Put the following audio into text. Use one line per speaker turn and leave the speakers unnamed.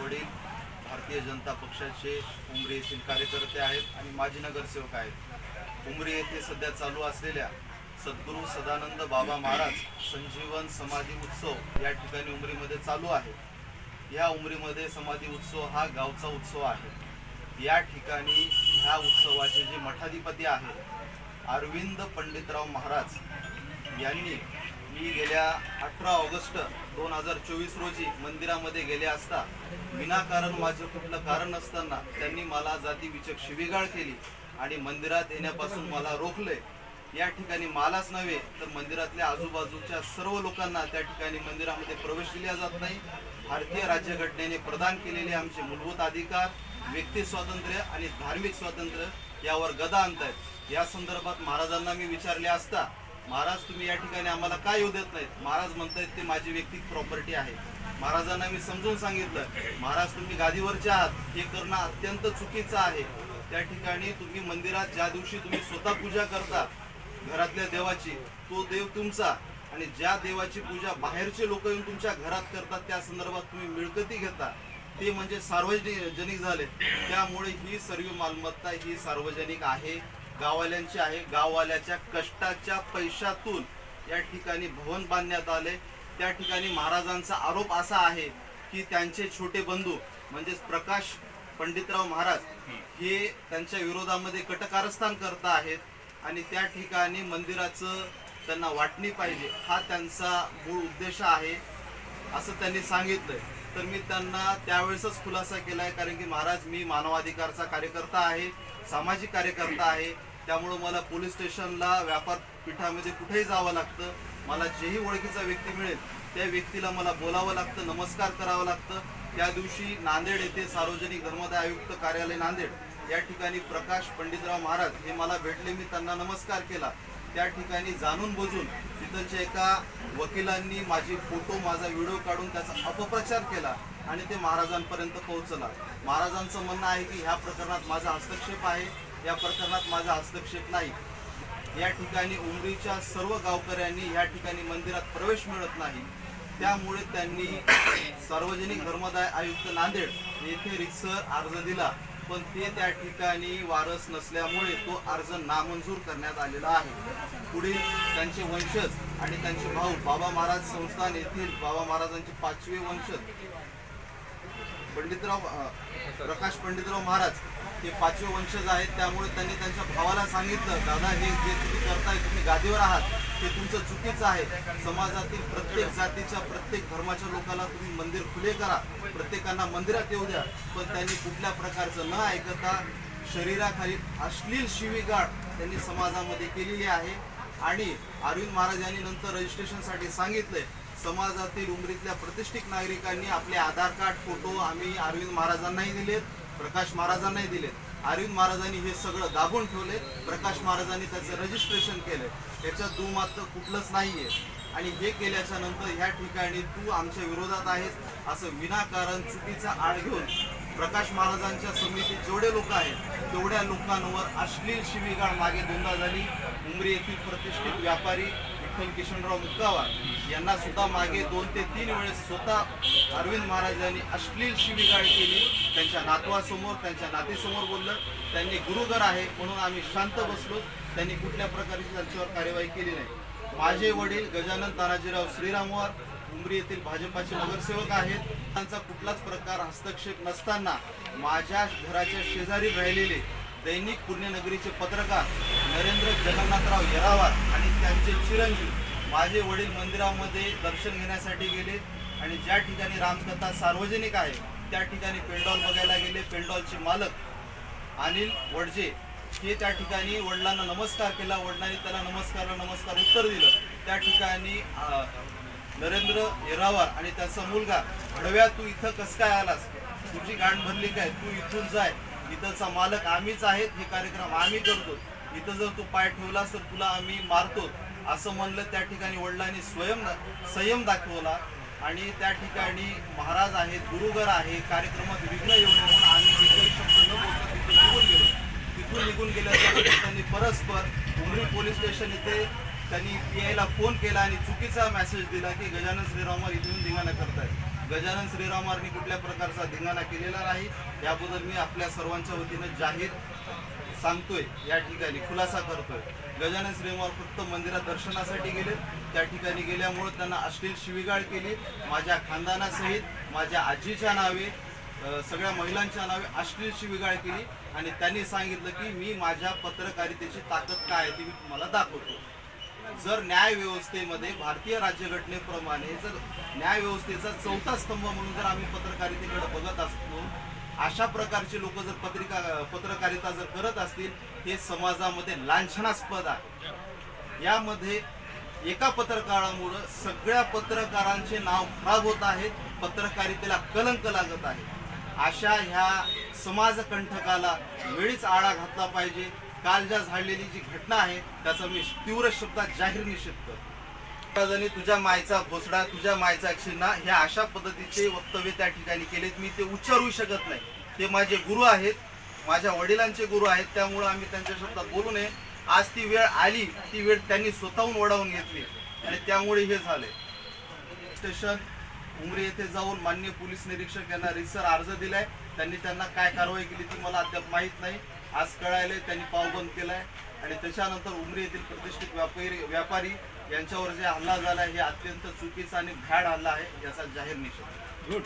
वडील भारतीय जनता पक्षाचे उमरी येथील कार्यकर्ते आहेत आणि माजी नगरसेवक आहेत. उमरी येथे सध्या चालू असलेल्या सद्गुरू सदानंद बाबा महाराज संजीवन समाधी उत्सव या ठिकाणी उमरीमध्ये चालू आहे. या उमरीमध्ये समाधी उत्सव हा गावचा उत्सव आहे. या ठिकाणी ह्या उत्सवाचे जे मठाधिपती आहेत अरविंद पंडितराव महाराज यांनी मी गेल्या अठरा ऑगस्ट दोन हजार चोवीस रोजी मंदिरामध्ये गेले असता विनाकारण माझं कुठलं कारण नसताना त्यांनी मला जातीविचक शिवीगाळ केली आणि मंदिरात येण्यापासून मला रोखले. या ठिकाणी मलाच नव्हे तर मंदिरातल्या आजूबाजूच्या सर्व लोकांना त्या ठिकाणी मंदिरामध्ये प्रवेश दिला जात नाही. भारतीय राज्यघटनेने प्रदान केलेले आमचे मूलभूत अधिकार व्यक्ती स्वातंत्र्य आणि धार्मिक स्वातंत्र्य यावर गदा आणतायत. या संदर्भात महाराजांना मी विचारले असता महाराज तुम्ही या ठिकाणी आम्हाला काय येऊ देत नाहीत? महाराज म्हणतायत ते माझी व्यक्तिगत प्रॉपर्टी आहे. महाराजांना मी समजून सांगितलं महाराज तुम्ही गादीवरचे आहात. हे करणं अत्यंत चुकीचं आहे. त्या ठिकाणी तुम्ही मंदिरात ज्या दिवशी तुम्ही स्वतः पूजा करता घरातल्या देवाची तो देव तुमचा. आणि ज्या देवाची पूजा बाहेरचे लोक येऊन तुमच्या घरात करतात त्या संदर्भात तुम्ही मिळकती घेता. ते म्हणजे सार्वजनिक झाले त्यामुळे ही सर्व मालमत्ता ही सार्वजनिक आहे. गाववाल्यांची आहे. गाववाल्याच्या कष्टाच्या पैशातून या ठिकाणी भवन बांधण्यात आले. त्या ठिकाणी महाराजांचा आरोप असा आहे की त्यांचे छोटे बंधू म्हणजेच प्रकाश पंडितराव महाराज हे त्यांच्या विरोधामध्ये कटकारस्थान करत आहेत आणि त्या ठिकाणी मंदिराचं त्यांना वाटणी पाहिजे. हा त्यांचा मूळ उद्देश आहे असं त्यांनी सांगितलंय. तर मी त्यांना त्यावेळेसच खुलासा केलाय कारण की महाराज मी मानवाधिकारचा कार्यकर्ता आहे सामाजिक कार्यकर्ता आहे. त्यामुळं मला पोलीस स्टेशनला व्यापार पीठामध्ये कुठेही जावं लागतं. मला जेही ओळखीचा व्यक्ती मिळेल त्या व्यक्तीला मला बोलावं लागतं नमस्कार करावं लागतं. त्या दिवशी नांदेड येथे सार्वजनिक धर्मदाय आयुक्त कार्यालय नांदेड. या ठिकाणी प्रकाश पंडितराव महाराज हे मला भेटले मी त्यांना नमस्कार केला. त्या ठिकाणी जाणून बुजून तिथलच्या एका वकिलांनी माझी फोटो माझा व्हिडिओ काढून त्याचा अपप्रचार केला आणि ते महाराजांपर्यंत पोहोचला. महाराजांचं म्हणणं आहे की ह्या प्रकरणात माझा हस्तक्षेप आहे या प्रकरणात माझा हस्तक्षेप नाही. या ठिकाणी उमरीच्या सर्व गावकऱ्यांनी या ठिकाणी मंदिरात प्रवेश मिळत नाही. त्यामुळे त्यांनी सार्वजनिक धर्मदाय आयुक्त नांदेड येथे रितसर अर्ज दिला. पण ते त्या ठिकाणी वारस नसल्यामुळे तो अर्ज नामंजूर करण्यात आलेला आहे. पुढील त्यांचे वंशज आणि त्यांचे भाऊ बाबा महाराज संस्थान येथील बाबा महाराजांचे पाचवे वंशज पंडितराव प्रकाश पंडितराव महाराज हे पाचवे वंशज आहेत. त्यामुळे त्यांनी त्यांच्या भावाला सांगितलं दादा हे जे तुम्ही करताय तुम्ही गादीवर आहात ते तुमचं चुकीचं आहे. समाजातील प्रत्येक जातीच्या प्रत्येक धर्माच्या लोकांना तुम्ही मंदिर खुले करा. प्रत्येकांना मंदिरात येऊ द्या. पण त्यांनी कुठल्या प्रकारचं न ऐकता शरीराखाली अश्लील शिवीगाळ त्यांनी समाजामध्ये केलेली आहे. आणि अरविंद महाराज यांनी नंतर रजिस्ट्रेशनसाठी सांगितलंय समाजातील उमरीतल्या प्रतिष्ठित नागरिकांनी आपले आधार कार्ड फोटो आम्ही अरविंद महाराजांनाही दिलेत प्रकाश महाराजांनाही दिलेत. अरविंद महाराजांनी हे सगळं दाबून ठेवले प्रकाश महाराजांनी त्याचं रजिस्ट्रेशन केलं. याच्यात दू मात्र कुठलंच नाहीये. आणि हे केल्याच्यानंतर ह्या ठिकाणी तू आमच्या विरोधात आहेस असं विनाकारण चुकीचा आड घेऊन प्रकाश महाराजांच्या समितीत जेवढे लोक आहेत तेवढ्या लोकांवर अश्लील शिवीगाळ मागे दोनदा झाली. उमरी येथील प्रतिष्ठित व्यापारी विठ्ठल किशनराव मुक्कावार. यांना सुद्धा मागे दोन ते तीन वेळेस स्वतः अरविंद महाराजांनी अश्लील शिवीगाळ केली. त्यांच्या नातवासमोर त्यांच्या नातीसमोर बोललं. त्यांनी गुरुगर आहे म्हणून आम्ही शांत बसलो. त्यांनी कुठल्या प्रकारची त्यांच्यावर कार्यवाही केली नाही. माझे वडील गजानन तानाजीराव श्रीरामवार उमरी येथील भाजपाचे नगरसेवक आहेत. त्यांचा कुठलाच प्रकार हस्तक्षेप नसताना माझ्या घराच्या शेजारी राहिलेले दैनिक पुण्यनगरीचे पत्रकार नरेंद्र जगन्नाथराव येरावार आणि त्यांचे चिरंजीव माझे वडील मंदिरामध्ये दर्शन घेण्यासाठी गेले आणि ज्या ठिकाणी रामकथा सार्वजनिक आहे त्या ठिकाणी पेंडॉल बघायला गेले. पेंडॉलचे मालक अनिल वडजे हे त्या ठिकाणी वडिलांना नमस्कार केला. वडिलांनी त्याला नमस्कारला नमस्कार उत्तर दिलं. त्या ठिकाणी नरेंद्र येरावार आणि त्याचा मुलगा भडव्या तू इथं कसं काय आलास? तुझी गाठ भरली काय? तू इथून जाय. इथंचा मालक आम्हीच आहेत. हे कार्यक्रम आम्ही करतो. इथं जर तू पाय ठेवलास तर तुला आम्ही मारतो. असं म्हणलं त्या ठिकाणी वडिलांनी स्वयं संयम दाखवला. आणि त्या ठिकाणी महाराज आहेत गुरुगर आहे कार्यक्रमात विघ्न येऊ नये म्हणून आम्ही एकही शब्द न बोलता तिथून निघून गेलो. तिथून निघून गेल्यानंतर त्यांनी परस्पर उमरी पोलीस स्टेशन इथे त्यांनी पी आयला फोन केला आणि चुकीचा मेसेज दिला की गजानन श्रीरामवर इथून धिंगाणा करतायत. गजानन श्रीरामांनी कुठल्या प्रकारचा धिंगाणा केलेला नाही याबद्दल मी आपल्या सर्वांच्या वतीनं जाहीर सांगतोय. या ठिकाणी खुलासा करतोय. गजानन श्रीमार फक्त मंदिरात दर्शनासाठी गेले त्या ठिकाणी गेल्यामुळं त्यांना अश्लील शिवीगाळ केली. माझ्या खानदानासहित माझ्या आजीच्या नावे सगळ्या महिलांच्या नावे अश्लील शिवीगाळ केली आणि त्यांनी सांगितलं की मी माझ्या पत्रकारितेची ताकद काय आहे ती मी तुम्हाला दाखवतो. जर न्यायव्यवस्थेमध्ये भारतीय राज्यघटनेप्रमाणे जर न्यायव्यवस्थेचा चौथा स्तंभ म्हणून जर आम्ही पत्रकारितेकडे बघत असतो अशा प्रकारचे लोक जर पत्रिका पत्रकारिता जर करत असतील हे समाजामध्ये लांछनास्पद आहे. यामध्ये एका पत्रकारामुळं सगळ्या पत्रकारांचे नाव खराब होत आहेत पत्रकारितेला कलंक लागत आहे. अशा ह्या समाजकंठकाला वेळीच आळा घातला पाहिजे. काल ज्या झालेली जी घटना आहे त्याचा मी तीव्र शब्दात जाहीर निषेध करतो. तुझ्या मायचा घोसडा तुझ्या मायचा छिन्ना ह्या अशा पद्धतीचे वक्तव्य त्या ठिकाणी केलेत. मी ते उच्चारू शकत नाही. ते माझे गुरु आहेत माझ्या वडिलांचे गुरु आहेत त्यामुळे आम्ही त्यांच्या शब्दात बोलू नये. आज ती वेळ आली ती वेळ त्यांनी स्वतःहून ओढावून घेतली. आणि त्यामुळे हे झाले. स्टेशन उमरी येथे जाऊन मान्य पोलीस निरीक्षक यांना रिसर अर्ज दिलाय. त्यांनी त्यांना काय कारवाई केली ती मला अद्याप माहीत नाही. आज कळायलंय त्यांनी पावबंद केलाय. आणि त्याच्यानंतर उमरी येथील प्रतिष्ठित व्यापारी व्यापारी यांच्यावर जे हल्ला झाला हे अत्यंत चुकीचा आणि भ्याड हल्ला आहे याचा जाहीर निषेध.
गुड